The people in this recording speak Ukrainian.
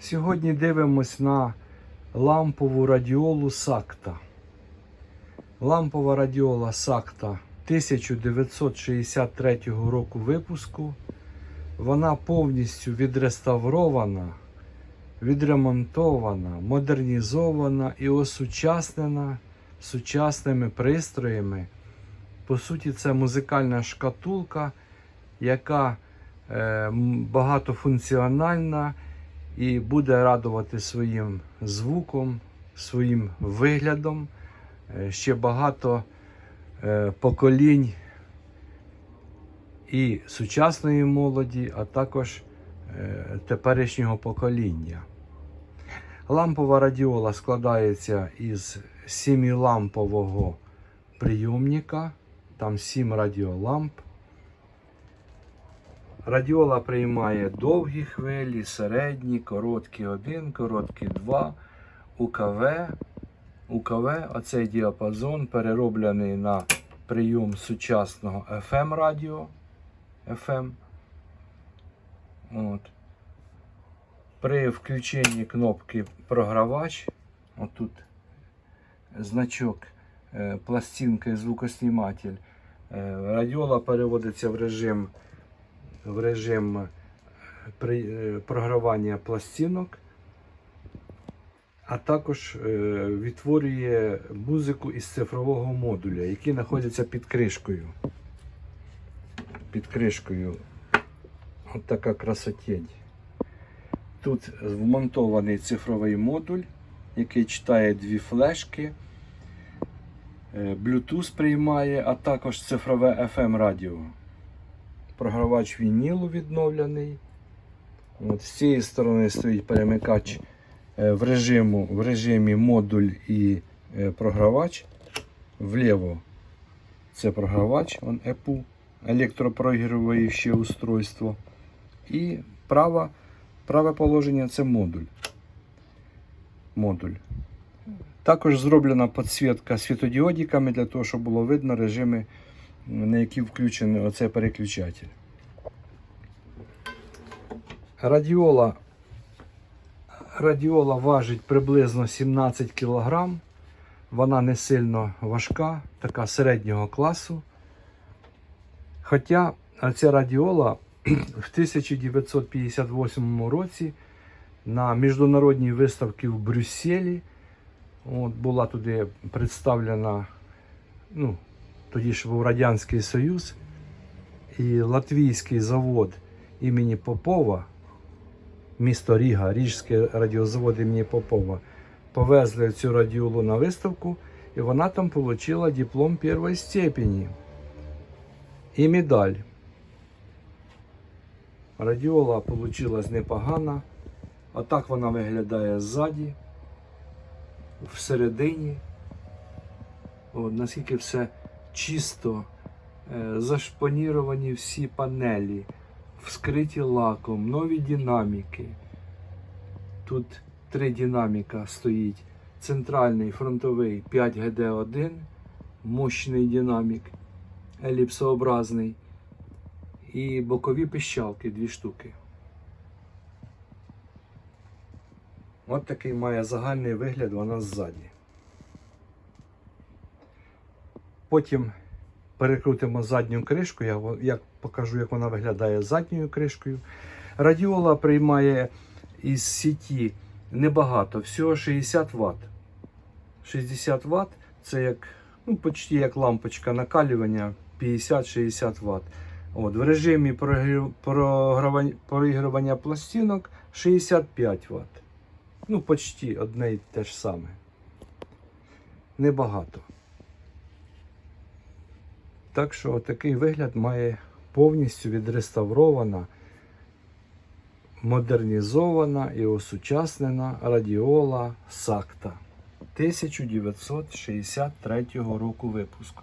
Сьогодні дивимось на лампову радіолу Сакта. Лампова радіола Сакта 1963 року випуску. Вона повністю відреставрована, відремонтована, модернізована і осучаснена сучасними пристроями. По суті, це музикальна шкатулка, яка е, багатофункціональна і буде радувати своїм звуком, своїм виглядом. Е, Ще багато е, поколінь і сучасної молоді, а також е, теперішнього покоління. Лампова радіола складається із сімілампового прийомника, там сім радіоламп. Радіола приймає довгі хвилі, середні, короткі 1, короткі 2, УКВ. УКВ, оцей діапазон перероблений на прийом сучасного FM радіо. FM. От. При включенні кнопки програвач, отут значок, е, пластинка і звукосніматель. Е, Радіола переводиться в режим в режим е, е, програвання пластинок, а також е, відтворює музику із цифрового модуля, який знаходиться під кришкою. Під кришкою. От така красотень. Тут вмонтований цифровий модуль, який читає дві флешки. Bluetooth приймає, а також цифрове FM радіо програвач вінілу відновлений. От, з цієї сторони стоїть перемикач е, в, режиму, в режимі модуль і е, програвач. Вліво це програвач, он EPU, електропроігруюче устройство. І право, праве положення це модуль. модуль. Також зроблена підсвітка світодіодиками для того, щоб було видно режими на які включений оцей переключатель. Радіола, радіола важить приблизно 17 кг. Вона не сильно важка, така середнього класу. Хоча ця радіола в 1958 році на міжнародній виставці в Брюсселі от, була туди представлена ну, тоді ж був Радянський Союз, і латвійський завод імені Попова, місто Ріга, Ріжський радіозавод імені Попова, повезли цю радіолу на виставку, і вона там отримала диплом першої степені і медаль. Радіола вийшла непогана. А так вона виглядає ззаді, всередині. От, наскільки все чисто, е, зашпаніровані всі панелі, вскриті лаком, нові динаміки. Тут три динаміка стоїть. Центральний фронтовий 5GD1, мощний динамік, еліпсообразний. І бокові пищалки дві штуки. От такий має загальний вигляд вона ззаді. Потім перекрутимо задню кришку. Я як покажу, як вона виглядає задньою кришкою. Радіола приймає із сіті небагато, всього 60 Вт. 60 Вт це як, ну, почти як лампочка накалювання 50-60 Вт. От, в режимі проігрування пластинок 65 Вт. Ну, почти одне і те ж саме. Небагато. Так що такий вигляд має повністю відреставрована, модернізована і осучаснена радіола Сакта 1963 року випуску.